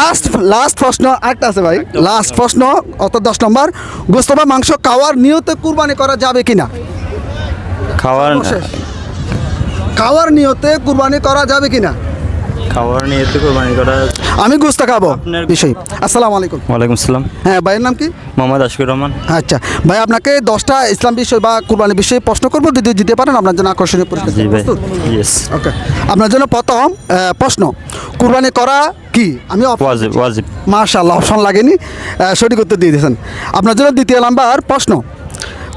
Last last প্রশ্ন একটা আছে ভাই। লাস্ট প্রশ্ন অত দশ নম্বর। গোস্ত বা মাংস খাওয়ার নিয়তে কুরবানি করা যাবে কি না। খাওয়ার। খাওয়ার নিয়তে কুরবানি করা যাবে কিনা? খাওয়ার নিয়ে তো কোরবানি করা আমি গোস্ত খাব বিষয় আসসালামু আলাইকুম। ওয়ালাইকুম আসসালাম। হ্যাঁ ভাইয়ের নাম কি? মোহাম্মদ আশকুর রহমান। আচ্ছা ভাই আপনাকে দশটা ইসলাম বিষয় বা কুরবানি বিষয়ে প্রশ্ন করব যদি দিতে পারেন আপনার জন্য আকর্ষণীয় পুরস্কার জি ভাই। ইয়েস ওকে আপনার জন্য প্রথম প্রশ্ন কুরবানি করা কি? আমি ওয়াজিব ওয়াজিব। মার্শাল্লাহ অপশন লাগেনি। সঠিক উত্তর দিয়ে দিয়েছেন। আপনার জন্য দ্বিতীয় নাম্বার প্রশ্ন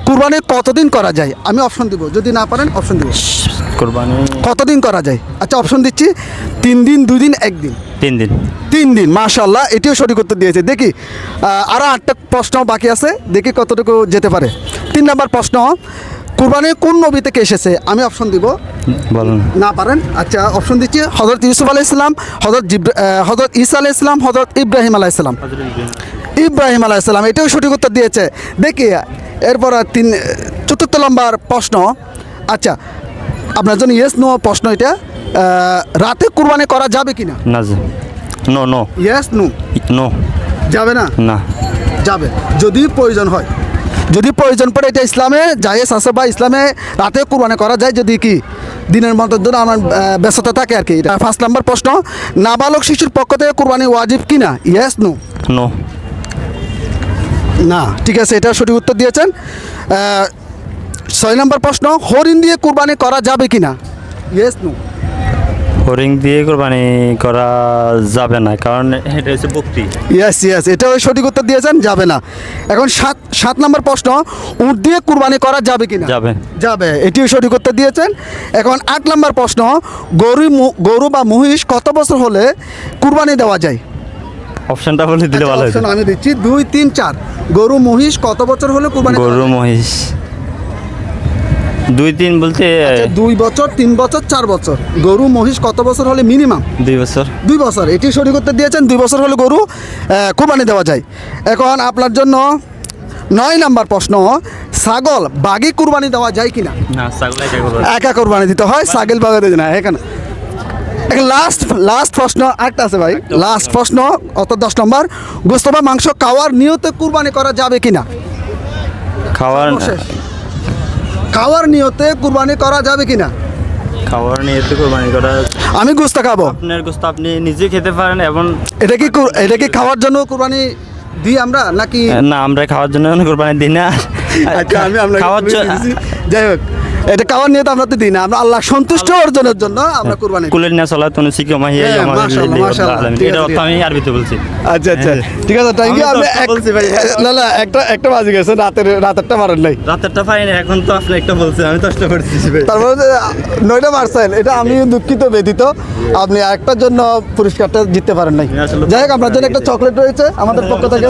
কুরবানি কতদিন করা যায়? আমি অপশন দিব। যদি না পারেন অপশন দিব। কোরবানি কতদিন করা যায়? আচ্ছা অপশন দিচ্ছি। তিন দিন দুই দিন একদিন তিন দিন। তিন দিন মাশাল্লাহ এটিও সঠিক উত্তর দিয়েছে। দেখি আরও আটটা প্রশ্ন বাকি আছে। দেখি কতটুকু যেতে পারে। তিন নাম্বার প্রশ্ন কুরবানি কোন নবী থেকে এসেছে? আমি অপশন দিব। বলুন। না পারেন আচ্ছা অপশন দিচ্ছি হজরত ইউসুফ আলাহ ইসলাম হজরত হজরত ইসা আলাহ ইসলাম হজরত ইব্রাহিম আলাহ ইসলাম ইব্রাহিম। আলাহ ইসলাম এটাও সঠিক উত্তর দিয়েছে। দেখি এরপর তিন চতুর্থ নম্বর প্রশ্ন। আচ্ছা আপনার জন্য ইয়েস নো প্রশ্ন এটা। রাতে কুরবানি করা যাবে কিনা? না জি। No no yes no no যাবে না? না। যাবে। যদি প্রয়োজন হয়। যদি প্রয়োজন পড়ে এটা ইসলামে জায়েজ আছে বা ইসলামে রাতে কুরবানি করা যায় যদি কি দিনের মতো ধরে আমার ব্যস্ততা থাকে আর কি। এটা ফার্স্ট নাম্বার প্রশ্ন নাবালক শিশুর পক্ষ থেকে কুরবানি ওয়াজিব কিনা? ইয়েস নো নো না ঠিক আছে এটা সঠিক উত্তর দিয়েছেন। ছয় নম্বর প্রশ্ন হরিণ দিয়ে কুরবানি করা যাবে কি না ইয়েস নো হরিং দিয়ে কোরবানি করা যাবে না কারণ এটা হচ্ছে ভক্তি। ইয়েস ইয়েস এটাও সঠিক উত্তর দিয়েছেন যাবে না। এখন সাত সাত নম্বর প্রশ্ন উট দিয়ে কুরবানি করা যাবে কি না যাবে। যাবে এটিও সঠিক উত্তর দিয়েছেন। এখন আট নম্বর প্রশ্ন গরু গরু বা মহিষ কত বছর হলে কুরবানি দেওয়া যায়? অপশনটা বলে দিলে ভালো আচ্ছা, হতো। option আমি দিচ্ছি। দুই তিন চার। গরু মহিষ কত বছর হলে কুরবানি গরু মহিষ। দুই তিন বলতে আচ্ছা, দুই বছর তিন বছর চার বছর। গরু মহিষ কত বছর হলে মিনিমাম দুই বছর। দুই বছর। এটি সঠিক উত্তর দিয়েছেন দুই বছর হলে গরু কোরবানি দেওয়া যায়। এখন আপনার জন্য নয় নাম্বার প্রশ্ন ছাগল বাঘি কুরবানি দেওয়া যায় কিনা? না করব একা কুরবানি। দিতে হয় ছাগল বাঘে দিতে না এখন লাস্ট লাস্ট প্রশ্ন একটা আছে ভাই। লাস্ট প্রশ্ন অত দশ নম্বর। গোস্ত বা মাংস খাওয়ার নিয়তে কুরবানি করা যাবে কিনা? খাওয়ার খাওয়ার নিয়তে কুরবানি করা যাবে কিনা? খাওয়ার নিয়ে তো কোরবানি করা আমি গোস্ত খাব। আপনার গোস্ত আপনি নিজে খেতে পারেন এবং এটা কি এটা কি খাওয়ার জন্য কুরবানি দিই আমরা নাকি না আমরা খাওয়ার জন্য কোরবানি দিই না? আচ্ছা আমি আপনাকে খাওয়ার জন্য যাই হোক। এটা খাওয়ার নিয়ে তো আমরা তো দিই না। আমরা আল্লাহ সন্তুষ্ট অর্জনের জন্য আমরা কুরবানি। কুলের না মাহিয়া হ্যাঁ, এটা অর্থ আমি আরবিতে বলছি। আচ্ছা আচ্ছা। হ্যাঁ। ঠিক আছে থ্যাংক ইউ আপনি ভাই। না না একটা একটা বাজে গেছে রাতের রাতেরটা মারেন নাই। রাতেরটা পাইনি এখন তো আপনি একটা বলছেন আমি দশটা করছি তারপরে নয়টা মারছেন এটা আমি দুঃখিত ব্যতীত আপনি একটার জন্য পুরস্কারটা জিততে পারেন নাই। যাই হোক আপনার জন্য একটা চকলেট রয়েছে আমাদের পক্ষ থেকে।